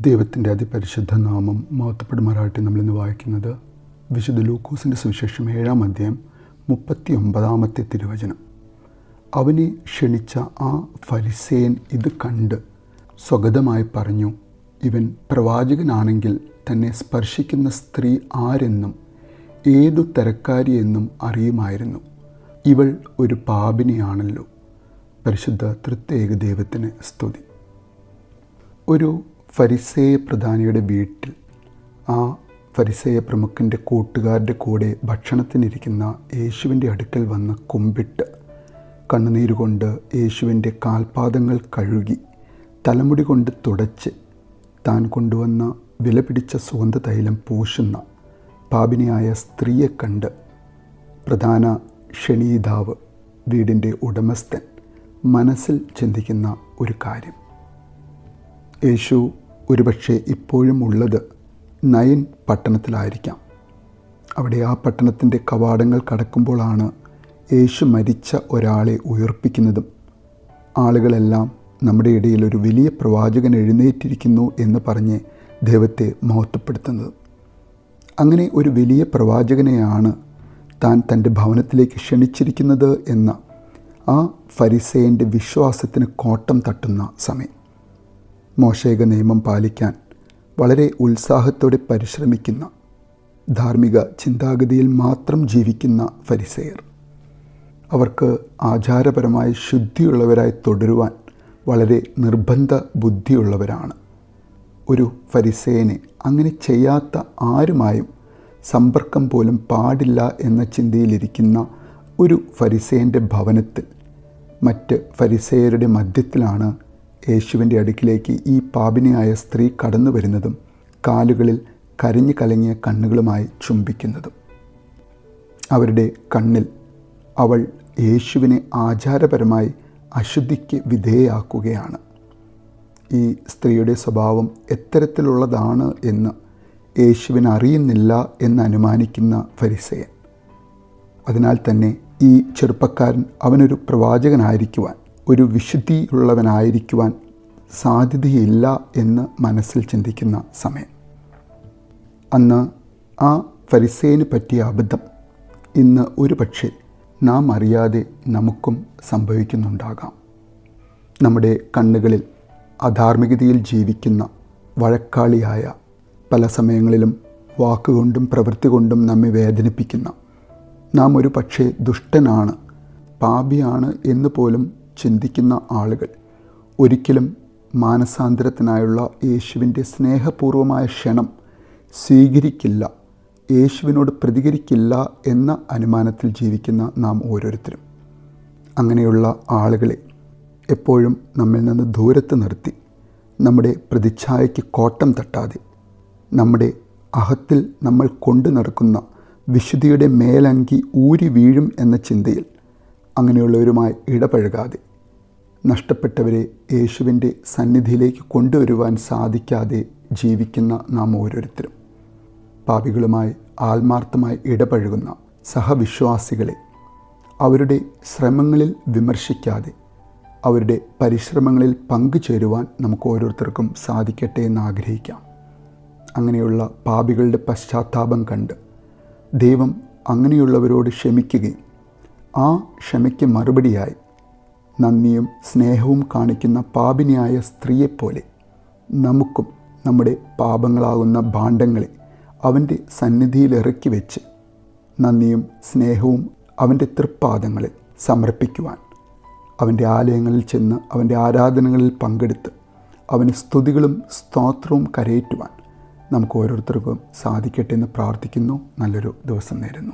ദൈവത്തിന്റെ അതിപരിശുദ്ധ നാമം മഹത്വപ്പെടുമാറാട്ടെ നമ്മളിന്ന് വായിക്കുന്നത് വിശുദ്ധ ലൂക്കോസിന്റെ സുവിശേഷം ഏഴാം അധ്യായം മുപ്പത്തി ഒമ്പതാമത്തെ തിരുവചനം. അവനെ ക്ഷണിച്ച ആ ഫരിസേൻ ഇത് കണ്ട് സ്വഗതമായി പറഞ്ഞു ഇവൻ പ്രവാചകനാണെങ്കിൽ തന്നെ സ്പർശിക്കുന്ന സ്ത്രീ ആരെന്നും ഏതു തരക്കാരിയെന്നും അറിയുമായിരുന്നു. ഇവൾ ഒരു പാപിനിയാണല്ലോ. പരിശുദ്ധ തൃത്യേക ദൈവത്തിന് സ്തുതി. ഒരു ഫരിസേയ പ്രധാനിയുടെ വീട്ടിൽ ആ ഫരിസേയ പ്രമുഖന്റെ കൂട്ടുകാരുടെ കൂടെ ഭക്ഷണത്തിനിരിക്കുന്ന യേശുവിന്റെ അടുക്കൽ വന്ന് കുമ്പിട്ട് കണ്ണുനീരുകൊണ്ട് യേശുവിന്റെ കാൽപാദങ്ങൾ കഴുകി തലമുടി കൊണ്ട് തുടച്ച് താൻ കൊണ്ടുവന്ന വിലപിടിച്ച സുഗന്ധ തൈലം പൂശുന്ന പാപിനിയായ സ്ത്രീയെ കണ്ട് പ്രധാന ക്ഷണീതാവ് വീടിന്റെ ഉടമസ്ഥൻ മനസ്സിൽ ചിന്തിക്കുന്ന ഒരു കാര്യം. യേശു ഒരുപക്ഷെ ഇപ്പോഴും ഉള്ളത് നയൻ പട്ടണത്തിലായിരിക്കാം. അവിടെ ആ പട്ടണത്തിന്റെ കവാടങ്ങൾ കടക്കുമ്പോഴാണ് യേശു മരിച്ച ഒരാളെ ഉയർപ്പിക്കുന്നതും. ആളുകളെല്ലാം നമ്മുടെ ഇടയിൽ ഒരു വലിയ പ്രവാചകൻ എഴുന്നേറ്റിരിക്കുന്നു എന്ന് പറഞ്ഞ് ദൈവത്തെ മഹത്വപ്പെടുത്തുന്നത്. അങ്ങനെ ഒരു വലിയ പ്രവാചകനെയാണ് താൻ തന്റെ ഭവനത്തിലേക്ക് ക്ഷണിച്ചിരിക്കുന്നത് എന്ന ആ ഫരിസേന്റെ വിശ്വാസത്തിന് കോട്ടം തട്ടുന്ന സമയം. മോശേക നിയമം പാലിക്കാൻ വളരെ ഉത്സാഹത്തോടെ പരിശ്രമിക്കുന്ന ധാർമ്മിക ചിന്താഗതിയിൽ മാത്രം ജീവിക്കുന്ന ഫരിസെയർ. അവർക്ക് ആചാരപരമായ ശുദ്ധിയുള്ളവരായി തുടരുവാൻ വളരെ നിർബന്ധ ബുദ്ധിയുള്ളവരാണ്. ഒരു ഫരിസേനെ അങ്ങനെ ചെയ്യാത്ത ആരുമായും സമ്പർക്കം പോലും പാടില്ല എന്ന ചിന്തയിലിരിക്കുന്ന ഒരു ഫരിസേന്റെ ഭവനത്തിൽ മറ്റ് ഫരിസേയരുടെ മധ്യത്തിലാണ് യേശുവിന്റെ അടുക്കിലേക്ക് ഈ പാപിനിയായ സ്ത്രീ കടന്നു വരുന്നതും കാലുകളിൽ കരിഞ്ഞു കലങ്ങിയ കണ്ണുകളുമായി ചുംബിക്കുന്നതും. അവരുടെ കണ്ണിൽ അവൾ യേശുവിനെ ആചാരപരമായി അശുദ്ധിക്ക് വിധേയാക്കുകയാണ് ഈ സ്ത്രീയുടെ സ്വഭാവം എത്തരത്തിലുള്ളതാണ് എന്ന് യേശുവിന് അറിയുന്നില്ല എന്ന് അനുമാനിക്കുന്ന ഫരിസയൻ. അതിനാൽ തന്നെ ഈ ചെറുപ്പക്കാരൻ അവനൊരു പ്രവാചകനായിരിക്കുവാൻ ഒരു വിശുദ്ധി ഉള്ളവനായിരിക്കുവാൻ സാധ്യതയില്ല എന്ന് മനസ്സിൽ ചിന്തിക്കുന്ന സമയം. അന്ന് ആ ഫരിസേന് പറ്റിയ അബദ്ധം ഇന്ന് ഒരു പക്ഷേ നാം അറിയാതെ നമുക്കും സംഭവിക്കുന്നുണ്ടാകാം. നമ്മുടെ കണ്ണുകളിൽ അധാർമികതയിൽ ജീവിക്കുന്ന വഴക്കാളിയായ പല സമയങ്ങളിലും വാക്കുകൊണ്ടും പ്രവൃത്തി കൊണ്ടും നമ്മെ വേദനിപ്പിക്കുന്ന നാം ഒരു പക്ഷേ ദുഷ്ടനാണ് പാപിയാണ് എന്ന് പോലും ചിന്തിക്കുന്ന ആളുകൾ. ഒരിക്കലും മാനസാന്തരത്തിനായുള്ള യേശുവിന്റെ സ്നേഹപൂർവമായ ക്ഷണം സ്വീകരിക്കില്ല യേശുവിനോട് പ്രതികരിക്കില്ല എന്ന അനുമാനത്തിൽ ജീവിക്കുന്ന നാം ഓരോരുത്തരും. അങ്ങനെയുള്ള ആളുകളെ എപ്പോഴും നമ്മിൽ നിന്ന് ദൂരത്ത് നിർത്തി നമ്മുടെ പ്രതിച്ഛായയ്ക്ക് കോട്ടം തട്ടാതെ നമ്മുടെ അഹത്തിൽ നമ്മൾ കൊണ്ടു നടക്കുന്ന വിശുദ്ധിയുടെ മേലങ്കി ഊരി വീഴും എന്ന ചിന്തയിൽ അങ്ങനെയുള്ളവരുമായി ഇടപഴകാതെ നഷ്ടപ്പെട്ടവരെ യേശുവിന്റെ സന്നിധിയിലേക്ക് കൊണ്ടുവരുവാൻ സാധിക്കാതെ ജീവിക്കുന്ന നാം ഓരോരുത്തരും. പാപികളുമായി ആത്മാർത്ഥമായി ഇടപഴകുന്ന സഹവിശ്വാസികളെ അവരുടെ ശ്രമങ്ങളിൽ വിമർശിക്കാതെ അവരുടെ പരിശ്രമങ്ങളിൽ പങ്കുചേരുവാൻ നമുക്ക് ഓരോരുത്തർക്കും സാധിക്കട്ടെ എന്ന് ആഗ്രഹിക്കാം. അങ്ങനെയുള്ള പാപികളുടെ പശ്ചാത്താപം കണ്ട് ദൈവം അങ്ങനെയുള്ളവരോട് ക്ഷമിക്കുകയും ആ ക്ഷമയ്ക്ക് മറുപടിയായി നന്ദിയും സ്നേഹവും കാണിക്കുന്ന പാപിനിയായ സ്ത്രീയെപ്പോലെ നമുക്കും നമ്മുടെ പാപങ്ങളാകുന്ന ഭാണ്ഡങ്ങളെ അവന്റെ സന്നിധിയിൽ ഇറക്കി വെച്ച് നന്ദിയും സ്നേഹവും അവന്റെ തൃപ്പാദങ്ങളിൽ സമർപ്പിക്കുവാൻ അവന്റെ ആലയങ്ങളിൽ ചെന്ന് അവന്റെ ആരാധനകളിൽ പങ്കെടുത്ത് അവന് സ്തുതികളും സ്തോത്രവും കരയേറ്റുവാൻ നമുക്ക് ഓരോരുത്തർക്കും സാധിക്കട്ടെ എന്ന് പ്രാർത്ഥിക്കുന്നു. നല്ലൊരു ദിവസം നേരുന്നു.